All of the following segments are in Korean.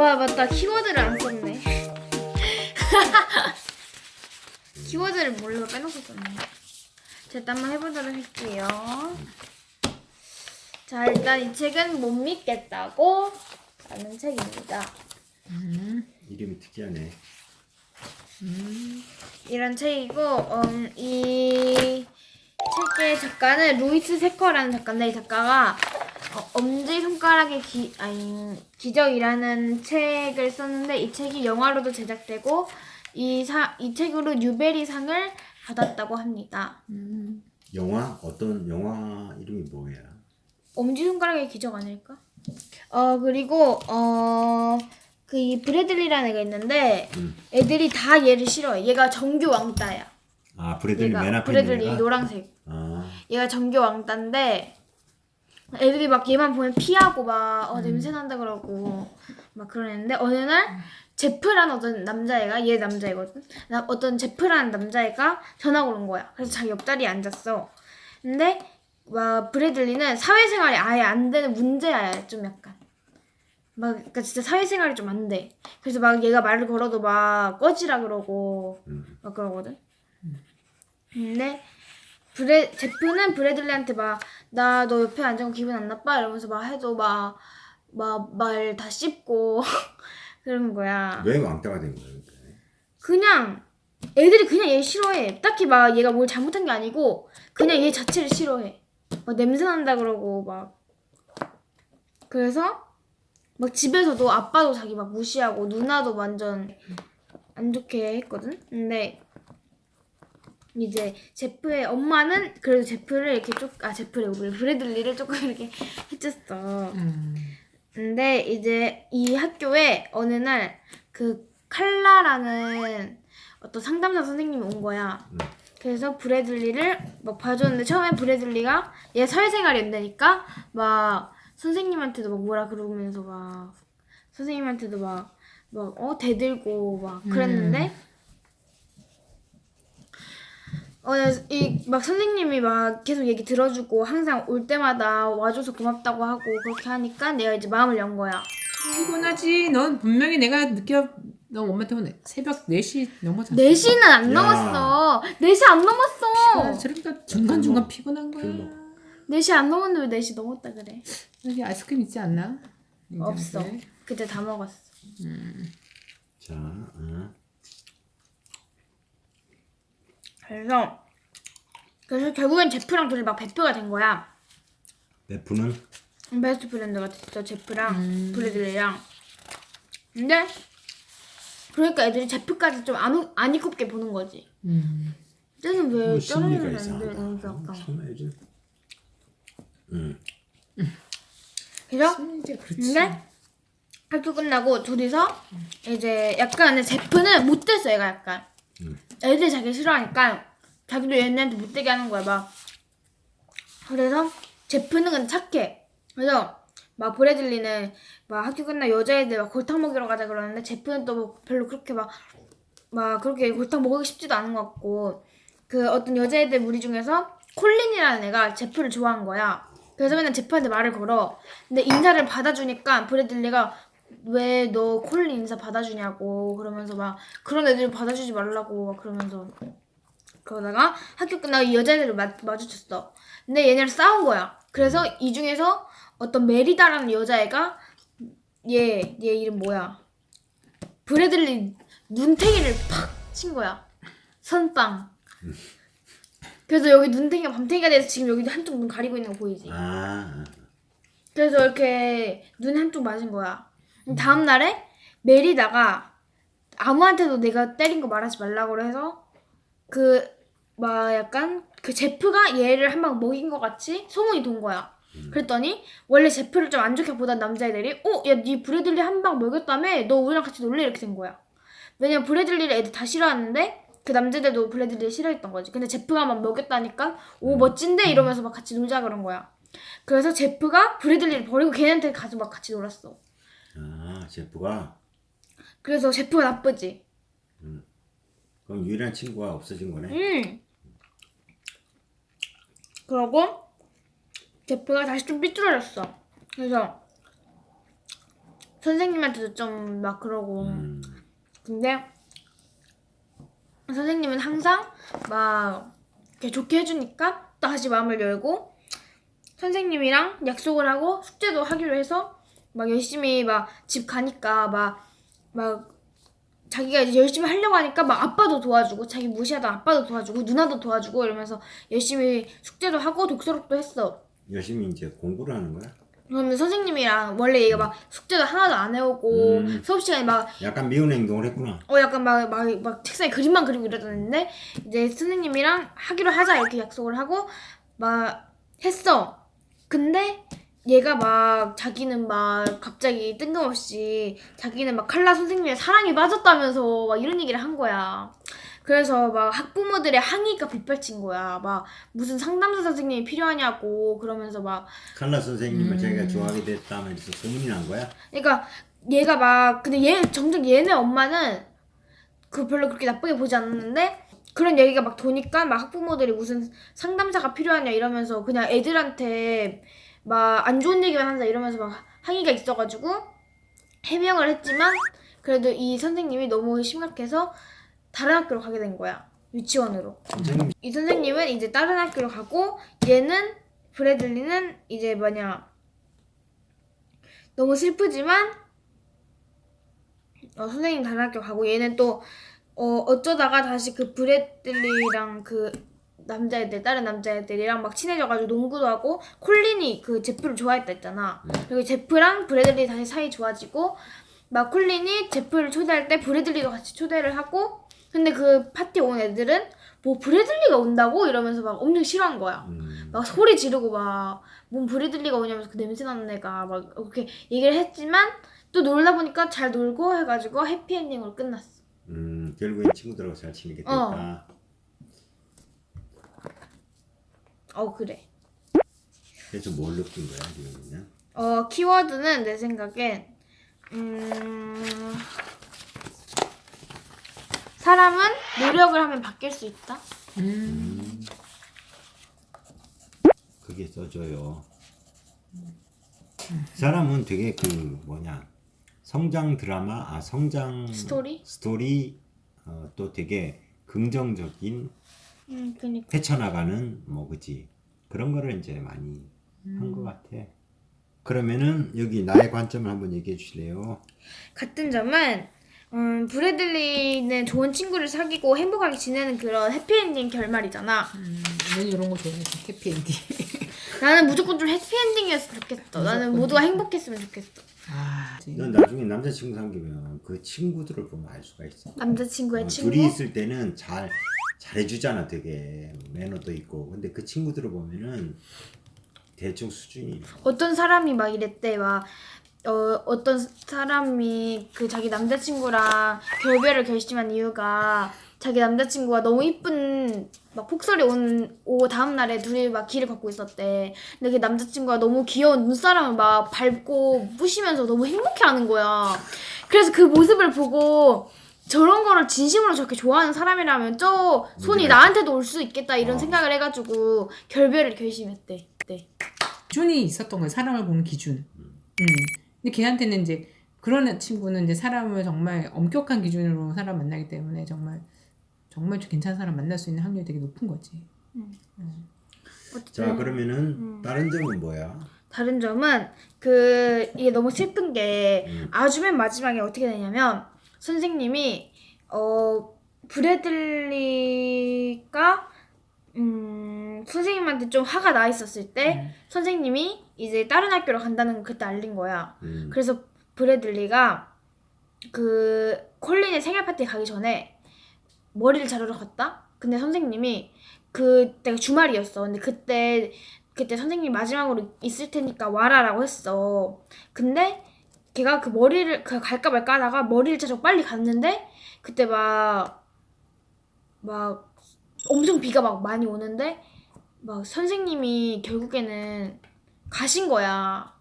마, 맞다. 키워드를 안 썼네. 키워드를 몰라 빼놓고 썼네. 자, 일단 한번 해보도록 할게요. 자, 일단 이 책은 못 믿겠다고 라는 책입니다. 이름이 특이하네. 이런 책이고, 음, 이 책의 작가는 루이스 세커라는 작가인데, 이 작가가 어, 엄지손가락의 기, 아니, 기적이라는 책을 썼는데, 이 책이 영화로도 제작되고, 이, 사, 이 책으로 뉴베리상을 받았다고 합니다. 영화 어떤 영화 이름이 뭐야? 엄지손가락의 기적 아닐까? 어, 그리고, 어, 그 이 브래들리라는 애가 있는데, 음. 애들이 다 얘를 싫어해. 얘가 정규 왕따야. 아 브래들리 맨 얘가 앞에 브래들리? 노란색. 아 얘가 정규 왕따인데 애들이 막 얘만 보면 피하고 막 어, 냄새 난다 그러고 막 그러는데 어느 날 제프라는 어떤 남자애가 얘 남자애거든. 나, 어떤 제프라는 남자애가 전화가 온 거야. 그래서 자기 옆자리에 앉았어. 근데 막 브래들리는 사회생활이 아예 안 되는 문제야 좀 약간. 막 그러니까 진짜 사회생활이 좀 안 돼. 그래서 막 얘가 말을 걸어도 막 꺼지라 그러고 음. 막 그러거든. 근데 브레 제프는 브래들리한테 막 나 너 옆에 앉은 거 기분 안 나빠 이러면서 막 해도 막 막 말 다 씹고 그러는 거야. 왜 왕따가 된 거야? 근데? 그냥 애들이 그냥 얘 싫어해. 딱히 막 얘가 뭘 잘못한 게 아니고 그냥 얘 자체를 싫어해. 막 냄새 난다 그러고 막 그래서 막 집에서도 아빠도 자기 막 무시하고 누나도 완전 안 좋게 했거든. 근데 이제 제프의 엄마는 그래도 제프를 이렇게 쪽아 제프래 우리 브래들리를 조금 이렇게 해줬어. 근데 이제 이 학교에 어느 날 그 칼라라는 어떤 상담사 선생님이 온 거야. 음. 그래서 브래들리를 막 봐줬는데 처음엔 브래들리가 얘 사회생활이 안 되니까 막 선생님한테도 막 뭐라 그러면서 막 선생님한테도 막 막 어 대들고 막 그랬는데 어 이 막 선생님이 막 계속 얘기 들어주고 항상 올 때마다 와줘서 고맙다고 하고 그렇게 하니까 내가 이제 마음을 연 거야. 피곤하지. 넌 분명히 내가 느껴 너 엄마 때문에 새벽 4시 넘어졌어. 4시는 안 야. 넘었어. 4시 안 넘었어. 저러니까 중간중간 뭐, 피곤한 거야. 뭐. 4시 안 넘었는데 왜 4시 넘었다 그래? 여기 아이스크림 있지 않나? 없어. 그때 다 먹었어. 자, 어. 그래서 그래서 결국엔 제프랑 둘이 막 배표가 된 거야. 베프는 베스트 프렌드가 됐어 제프랑 음. 브래들리랑. 근데 그러니까 애들이 제프까지 좀 안 안 이롭게 보는 거지. 음. 쟤는 왜 뭐 심리가 안 돼? 이상하다. 참 애들. 음. 그래서 심리가 그렇지. 근데 학교 끝나고 둘이서 이제 약간 제프는 못됐어 얘가 약간 음. 애들 자기 싫어하니까 자기도 얘네한테 못되게 하는 거야 막 그래서 제프는 근데 착해 그래서 막 브래들리는 막 학교 끝나 여자애들 막 골탕 먹이러 가자 그러는데 제프는 또 뭐 별로 그렇게 막 막 그렇게 골탕 먹이고 싶지도 않은 것 같고 그 어떤 여자애들 무리 중에서 콜린이라는 애가 제프를 좋아한 거야. 그래서 맨날 제프한테 말을 걸어. 근데 인사를 받아주니까 브래들리가 왜 너 콜린 인사 받아주냐고 그러면서 막 그런 애들 받아주지 말라고 막 그러면서 그러다가 학교 끝나고 이 여자애들을 마, 마주쳤어. 근데 얘네랑 싸운 거야. 그래서 이 중에서 어떤 메리다라는 여자애가 얘, 얘 이름 뭐야? 브래들리 눈탱이를 팍 친 거야. 선빵. 그래서 여기 눈탱이가 밤탱이가 돼서 지금 여기 한쪽 눈 가리고 있는 거 보이지? 아, 그래서 이렇게 눈 한쪽 맞은 거야. 다음 날에 메리다가 아무한테도 내가 때린 거 말하지 말라고 해서 그 막 약간 그 제프가 얘를 한 방 먹인 것 같이 소문이 돈 거야. 그랬더니 원래 제프를 좀 안 좋게 보던 남자애들이 어? 야니 브래들리 한 방 먹였다며? 너 우리랑 같이 놀래? 이렇게 된 거야. 왜냐면 브래들리를 애들 다 싫어하는데 그 남자들도 브래들리를 싫어했던 거지. 근데 제프가 막 먹였다니까 오 멋진데 이러면서 막 같이 놀자 그런 거야. 그래서 제프가 브래들리를 버리고 걔네한테 가서 막 같이 놀았어. 아, 제프가 그래서 제프가 나쁘지. 그럼 유일한 친구가 없어진 거네. 음. 그러고 제프가 다시 좀 삐뚤어졌어. 그래서 선생님한테도 좀 막 그러고 음. 근데 선생님은 항상 막 이렇게 좋게 해주니까 또 다시 마음을 열고 선생님이랑 약속을 하고 숙제도 하기로 해서 막 열심히 막 집 가니까 막 막 자기가 이제 열심히 하려고 하니까 막 아빠도 도와주고 자기 무시하다 아빠도 도와주고 누나도 도와주고 이러면서 열심히 숙제도 하고 독서록도 했어. 열심히 이제 공부를 하는 거야? 그러면 선생님이랑 원래 얘가 막 숙제도 하나도 안 해오고 음. 수업 시간에 막 약간 미운 행동을 했구나. 어 약간 막 막 막 책상에 그림만 그리고 이러던데 이제 선생님이랑 하기로 하자 이렇게 약속을 하고 막 했어. 근데 얘가 막 자기는 막 갑자기 뜬금없이 자기는 막 칼라 선생님의 사랑에 빠졌다면서 막 이런 얘기를 한 거야. 그래서 막 학부모들의 항의가 빗발친 거야. 막 무슨 상담사 선생님이 필요하냐고 그러면서 막 칼라 선생님을 음. 자기가 좋아하게 됐다면서 소문이 난 거야? 그러니까 얘가 막 근데 얘 정작 얘네 엄마는 그 별로 그렇게 나쁘게 보지 않았는데 그런 얘기가 막 도니까 막 학부모들이 무슨 상담사가 필요하냐 이러면서 그냥 애들한테 막 안 좋은 얘기만 한다 이러면서 막 항의가 있어가지고 해명을 했지만 그래도 이 선생님이 너무 심각해서 다른 학교로 가게 된 거야 유치원으로. 선생님. 이 선생님은 이제 다른 학교로 가고 얘는 브래들리는 이제 뭐냐 너무 슬프지만 어, 선생님 다른 학교 가고 얘는 또 어, 어쩌다가 다시 그 브래들리랑 그 남자애들 다른 남자애들이랑 막 친해져가지고 농구도 하고 콜린이 그 제프를 좋아했다 했잖아 그리고 제프랑 브래들리 다시 사이 좋아지고 막 콜린이 제프를 초대할 때 브래들리도 같이 초대를 하고 근데 그 파티 온 애들은 뭐 브래들리가 온다고 이러면서 막 엄청 싫어한 거야. 음. 막 소리 지르고 막 뭔 브래들리가 오냐면서 그 냄새 나는 애가 막 이렇게 얘기를 했지만 또 놀다 보니까 잘 놀고 해가지고 해피엔딩으로 끝났어. 음, 결국엔 친구들하고 잘 지내게 어. 됐다. 어 그래. 그래서 뭘 느낀 거야 지금은? 어 키워드는 내 생각엔 음 사람은 노력을 하면 바뀔 수 있다. 음. 그게 써줘요. 사람은 되게 그 뭐냐 성장 드라마 아 성장 스토리? 스토리 어, 또 되게 긍정적인 음 그니까. 헤쳐나가는 뭐 그지 그런 거를 이제 많이 한것 같아. 그러면은 여기 나의 관점을 한번 얘기해 주실래요? 같은 점은 음, 브래들리는 좋은 친구를 사귀고 행복하게 지내는 그런 해피엔딩 결말이잖아. 음, 난 이런 거 좋아해. 해피엔딩. 나는 무조건 좀 해피엔딩이었으면 좋겠어. 나는 무조건. 모두가 행복했으면 좋겠어. 아, 넌 나중에 남자친구 사귀면 그 친구들을 보면 알 수가 있어. 남자친구의 어, 친구. 둘이 있을 때는 잘 잘해주잖아, 되게 매너도 있고. 근데 그 친구들을 보면은 대충 수준이 어떤 사람이 막 이랬대. 막 어, 어떤 사람이 그 자기 남자친구랑 결별을 결심한 이유가 자기 남자친구가 너무 이쁜 막 폭설이 온, 오 다음 날에 둘이 막 길을 걷고 있었대. 근데 그 남자친구가 너무 귀여운 눈사람을 막 밟고 부시면서 너무 행복해하는 거야. 그래서 그 모습을 보고 저런 거를 진심으로 저렇게 좋아하는 사람이라면 저 손이 나한테도 올 수 있겠다 이런 어. 생각을 해가지고 결별을 결심했대. 네. 기준이 있었던 거예요. 사람을 보는 기준. 음. 근데 걔한테는 이제 그런 친구는 이제 사람을 정말 엄격한 기준으로 사람 만나기 때문에 정말 정말 괜찮은 사람 만날 수 있는 확률이 되게 높은 거지. 자 어쨌든 그러면은 다른 점은 뭐야? 다른 점은 그 이게 너무 슬픈 게 음. 아주 맨 마지막에 어떻게 되냐면 선생님이 어 브래들리가 음 선생님한테 좀 화가 나 있었을 때 음. 선생님이 이제 다른 학교로 간다는 걸 그때 알린 거야. 음. 그래서 브래들리가 그 콜린의 생일 파티 가기 전에 머리를 자르러 갔다. 근데 선생님이 그때가 주말이었어. 근데 그때 그때 선생님 마지막으로 있을 테니까 와라라고 했어. 근데 걔가 그 머리를 그 갈까 말까 하다가 머리를 자르고 빨리 갔는데 그때 막 막 엄청 비가 막 많이 오는데 막 선생님이 결국에는 가신 거야.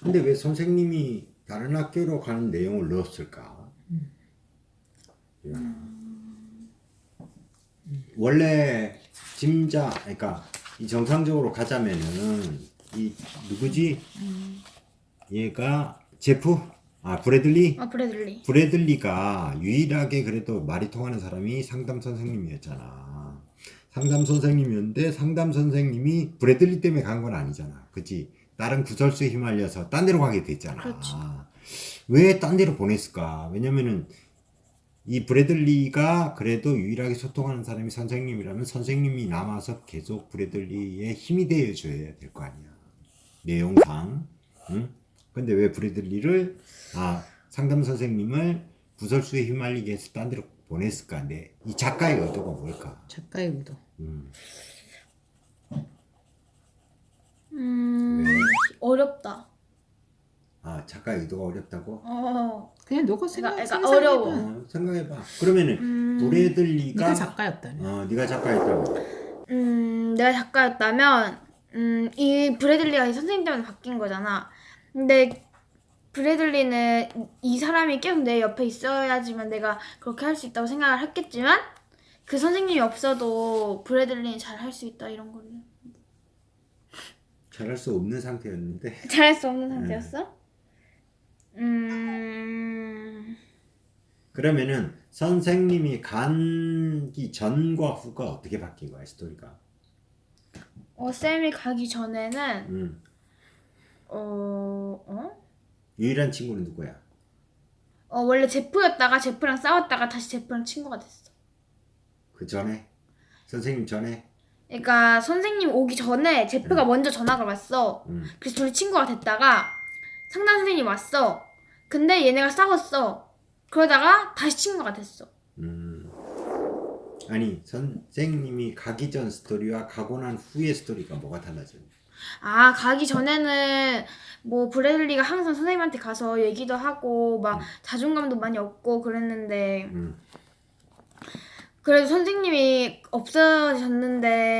근데 왜 선생님이 다른 학교로 가는 내용을 넣었을까? 야. 원래 짐자, 그러니까 이 정상적으로 가자면은 이 누구지? 얘가 제프 아 브래들리 어 브래들리. 브래들리가 유일하게 그래도 말이 통하는 사람이 상담 선생님이었잖아. 상담 선생님이었는데 상담 선생님이 브래들리 때문에 간 건 아니잖아. 그치? 다른 구설수에 휘말려서 딴 데로 가게 됐잖아. 그렇지. 왜 딴 데로 보냈을까? 왜냐면은 이 브래들리가 그래도 유일하게 소통하는 사람이 선생님이라면 선생님이 남아서 계속 브래들리의 힘이 되어줘야 될 거 아니야. 내용상. 응? 근데 왜 브래들리를 아 상담 선생님을 구설수에 휘말리게 해서 딴 데로 보냈을까? 근데 이 작가의 의도가 뭘까? 작가의 의도. 음. 음 왜? 어렵다. 아 작가의 의도가 어렵다고? 어. 그냥 너가 생각 그러니까 상상해봐. 어려워. 어, 생각해봐. 그러면은 음. 브래들리가 네가 작가였다네. 어 네가 작가였다고. 음, 내가 작가였다면, 음, 이 브래들리가 이 선생님 때문에 바뀐 거잖아. 근데 브래들리는 이 사람이 계속 내 옆에 있어야지만 내가 그렇게 할 수 있다고 생각을 했겠지만, 그 선생님이 없어도 브래들리는 잘 할 수 있다, 이런 거를. 잘할 수 없는 상태였는데 잘할 수 없는 상태였어? 음, 그러면은 선생님이 간기 전과 후가 어떻게 바뀐 거야 스토리가? 어, 쌤이 가기 전에는, 음. 어, 어? 유일한 친구는 누구야? 어, 원래 제프였다가 제프랑 싸웠다가 다시 제프랑 친구가 됐어. 그 전에 선생님 전에 그러니까 선생님 오기 전에 제프가 먼저 전학을 왔어. 음. 그래서 둘이 친구가 됐다가 상담 선생님이 왔어. 근데 얘네가 싸웠어. 그러다가 다시 친구가 됐어. 음. 아니 선생님이 가기 전 스토리와 가고 난 후의 스토리가 뭐가 달라져? 아 가기 전에는 뭐 브래들리가 항상 선생님한테 가서 얘기도 하고 막 자존감도 많이 얻고 그랬는데 음. 그래도 선생님이 없어졌는데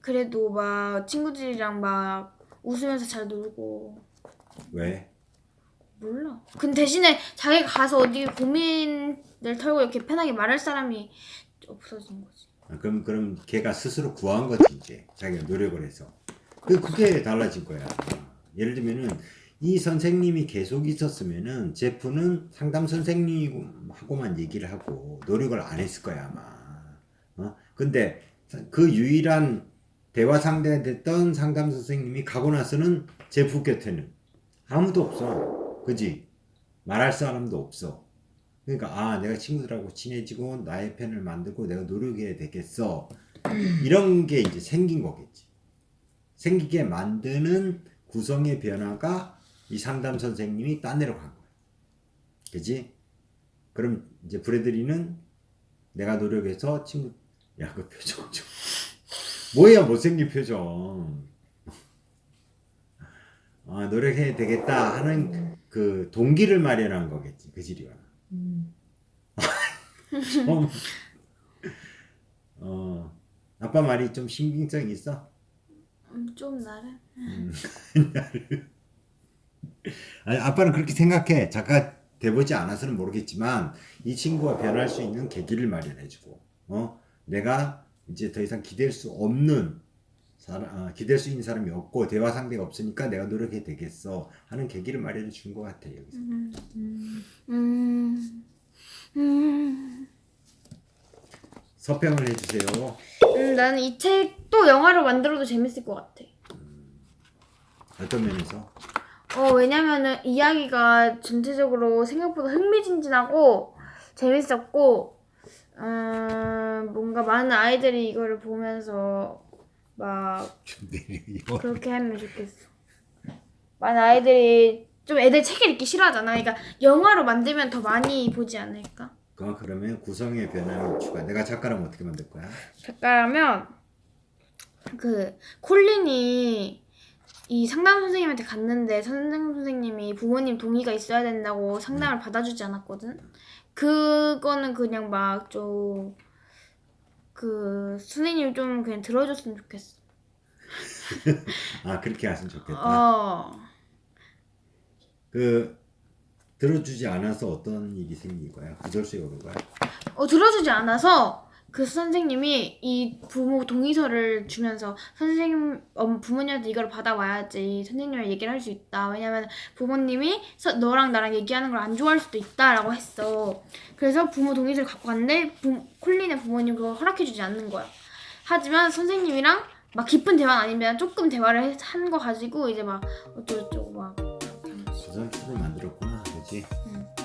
그래도 막 친구들이랑 막 웃으면서 잘 놀고 왜? 몰라. 근데 대신에 자기가 가서 어디 고민을 털고 이렇게 편하게 말할 사람이 없어진 거지. 아, 그럼 그럼 걔가 스스로 구한 거지 이제 자기가 노력을 해서 그 그게 달라진 거야. 예를 들면은 이 선생님이 계속 있었으면은 제프는 상담 선생님하고만 얘기를 하고 노력을 안 했을 거야 아마. 어? 근데 그 유일한 대화 상대가 됐던 상담 선생님이 가고 나서는 제프 곁에는 아무도 없어. 그지? 말할 사람도 없어. 그러니까 아 내가 친구들하고 친해지고 나의 편을 만들고 내가 노력해야 되겠어 이런 게 이제 생긴 거겠지 생기게 만드는 구성의 변화가 이 상담 선생님이 딴 데로 간 거야 그지? 그럼 이제 브래들리는 내가 노력해서 친구 야 그 표정 좀. 뭐야 못생긴 표정. 아 노력해야 되겠다 하는 그 동기를 마련한 거겠지 그 지리와. 음. 어, 어, 아빠 말이 좀 신빙성 있어? 음, 좀 나를. 아니, 아빠는 그렇게 생각해. 작가 돼보지 않아서는 모르겠지만 이 친구가 변할 수 있는 계기를 마련해주고, 어, 내가 이제 더 이상 기댈 수 없는 사람, 아, 기댈 수 있는 사람이 없고 대화 상대가 없으니까 내가 노력해야 되겠어 하는 계기를 마련해 준 것 같아 여기서. 음, 음, 서평을 해주세요. 음, 나는 이책또 영화로 만들어도 재밌을 것 같아. 어떤 면에서? 어, 왜냐면은 이야기가 전체적으로 생각보다 흥미진진하고 재밌었고, 음, 뭔가 많은 아이들이 이거를 보면서 막 그렇게 하면 좋겠어. 많은 아이들이 좀 애들 책을 읽기 싫어하잖아. 그러니까 영화로 만들면 더 많이 보지 않을까? 그 그러면 구성의 변화를 추가. 내가 작가라면 어떻게 만들 거야? 작가라면 그 콜린이 이 상담 선생님한테 갔는데 상담 선생님이 부모님 동의가 있어야 된다고 상담을 받아주지 않았거든. 그거는 그냥 막좀그 선생님이 좀 그냥 들어줬으면 좋겠어. 아 그렇게 하시면 좋겠다. 어. 그 들어주지 않아서 어떤 일이 거야? 구절수에 거야? 어 들어주지 않아서 그 선생님이 이 부모 동의서를 주면서 선생님 어, 부모님한테 이걸 받아와야지 선생님이랑 얘기를 할 수 있다 왜냐면 부모님이 서- 너랑 나랑 얘기하는 걸 안 좋아할 수도 있다라고 했어 그래서 부모 동의서를 갖고 갔는데 부, 콜린의 부모님 그걸 허락해주지 않는 거야 하지만 선생님이랑 막 깊은 대화는 아니면 조금 대화를 한 거 가지고 이제 막 어쩌고저쩌고 술을 만들었구나 그지 응. 오케이